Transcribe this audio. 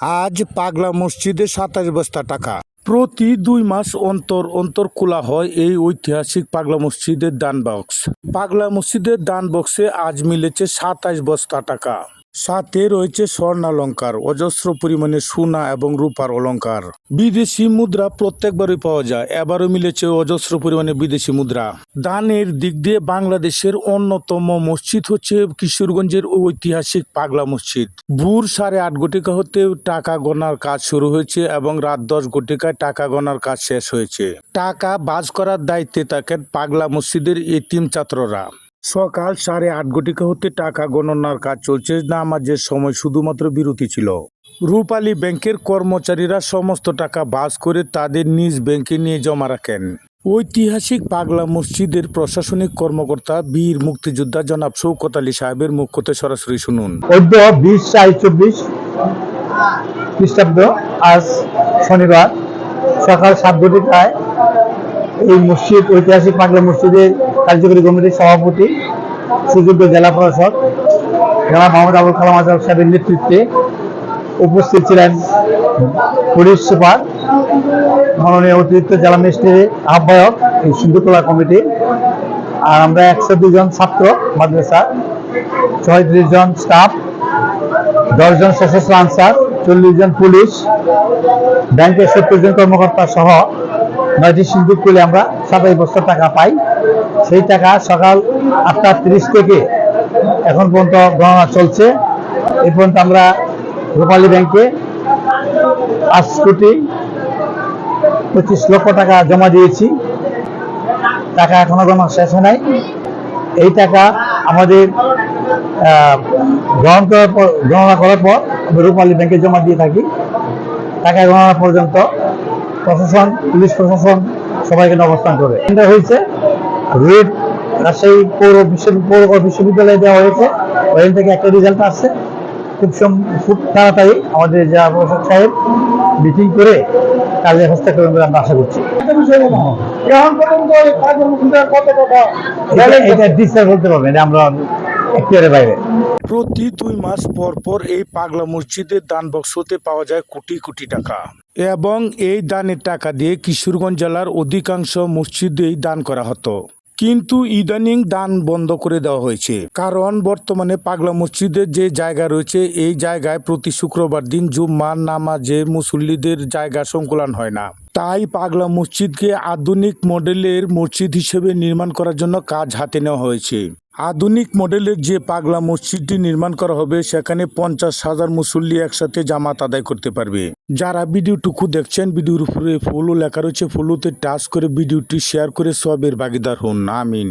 আজ পাগলা মসজিদে সাতাশ বস্তা টাকা। প্রতি দুই মাস অন্তর অন্তর খোলা হয় এই ঐতিহাসিক পাগলা মসজিদের দান বক্স পাগলা মসজিদের দান বক্সে আজ মিলেছে সাতাশ বস্তা টাকা। সাথে রয়েছে স্বর্ণালঙ্কার, অজস্র পরিমাণে সোনা এবং রূপার অলংকার বিদেশি মুদ্রা প্রত্যেকবারই পাওয়া যায়, এবারও মিলেছে অজস্র পরিমাণে বিদেশি মুদ্রা। দানের দিক দিয়ে বাংলাদেশের অন্যতম মসজিদ হচ্ছে কিশোরগঞ্জের ঐতিহাসিক পাগলা মসজিদ। ভোর সাড়ে আট ঘটিকা হতে টাকা গণার কাজ শুরু হয়েছে এবং রাত দশ ঘটিকায় টাকা গণার কাজ শেষ হয়েছে। টাকা বাজ করার দায়িত্বে থাকেন পাগলা মসজিদের এতিম ছাত্ররা। সকাল সাড়ে আট ঘটিকা হতে টাকা গণনার কাজ চলছে। নামাজের সময় শুধুমাত্র বিরতি ছিল। রূপালী ব্যাংকের কর্মচারীরা সমস্ত টাকা বাস করে তাদের নিজ ব্যাংকে নিয়ে জমা রাখেন। ঐতিহাসিক পাগলা মসজিদের প্রশাসনিক কর্মকর্তা, বীর মুক্তিযোদ্ধা জনাব শৌকত আলী সাহেবের মুখ হতে সরাসরি শুনুন। বিশ চব্বিশ খ্রিস্টাব্দ, আজ শনিবার, সকাল সাত ঘটিকায় এই মসজিদ, ঐতিহাসিক পাগলা মসজিদের কার্যকরী কমিটির সভাপতি, সুযোগ্য জেলা প্রশাসক জনাব মোহাম্মদ আবুল কালাম আজহাব সাহেবের নেতৃত্বে উপস্থিত ছিলেন পুলিশ সুপার, মাননীয় অতিরিক্ত জেলা ম্যাজিস্ট্রেট আহ্বায়ক এই সিন্ধুতলা কমিটি, আর আমরা একশো দুজন ছাত্র, মাদ্রাসা, ছয়ত্রিশ জন স্টাফ দশজন সশস্ত্র আনসার, চল্লিশ জন পুলিশ, ব্যাংকের সত্তর জন কর্মকর্তা সহ নয়টি সিন্ধুক তুলে আমরা সাতাশ বছর টাকা পাই। সেই টাকা সকাল আটটা তিরিশ থেকে এখন পর্যন্ত গণনা চলছে। এই পর্যন্ত আমরা রূপালী ব্যাংকে পাঁচ কোটি পঁচিশ লক্ষ টাকা জমা দিয়েছি। টাকা এখনও গণনা শেষ হয় নাই। এই টাকা আমাদের গ্রহণ করার পর, গণনা করার পর রূপালী ব্যাংকে জমা দিয়ে থাকি। টাকা গণনা পর্যন্ত প্রশাসন পুলিশ প্রশাসন সবাই এখানে অবস্থান করে। এটা হয়েছে রুয়েট রাজশাহী পৌর বিশ্ব পৌর বিশ্ববিদ্যালয়ে দেওয়া হয়েছে। ওখান থেকে একটা রেজাল্ট আসছে। খুব সম- খুব তাড়াতাড়ি আমাদের যা প্রশাসক সাহেব মিটিং করে কাজের হস্তে করবেন বলে আমরা আশা করছি। এটা- ডিসচার্জ বলতে পারবেন আমরা এখতিয়ারের বাইরে। প্রতি দুই মাস পর পর এই পাগলা মসজিদের দান বক্স হতে পাওয়া যায় কোটি কোটি টাকা। এবং এই দানের টাকা দিয়ে কিশোরগঞ্জ জেলার অধিকাংশ মসজিদেই দান করা হতো। কিন্তু ইদানিং দান বন্ধ করে দেওয়া হয়েছে। কারণ বর্তমানে পাগলা মসজিদের যে জায়গা রয়েছে, এই জায়গায় প্রতি শুক্রবার দিন জুম্মার নামাজে মুসল্লিদের জায়গা সংকুলন হয় না। তাই পাগলা মসজিদকে আধুনিক মডেলের মসজিদ হিসেবে নির্মাণ করার জন্য কাজ হাতে নেওয়া হয়েছে। আধুনিক মডেলের যে পাগলা মসজিদটি নির্মাণ করা হবে, সেখানে পঞ্চাশ হাজার মুসল্লি একসাথে জামাত আদায় করতে পারবে। যারা ভিডিওটুকু দেখছেন, ভিডিওর উপরে ফলো লেখা রয়েছে। ফলোতে টাচ করে ভিডিওটি শেয়ার করে সবের ভাগিদার হন। আমিন।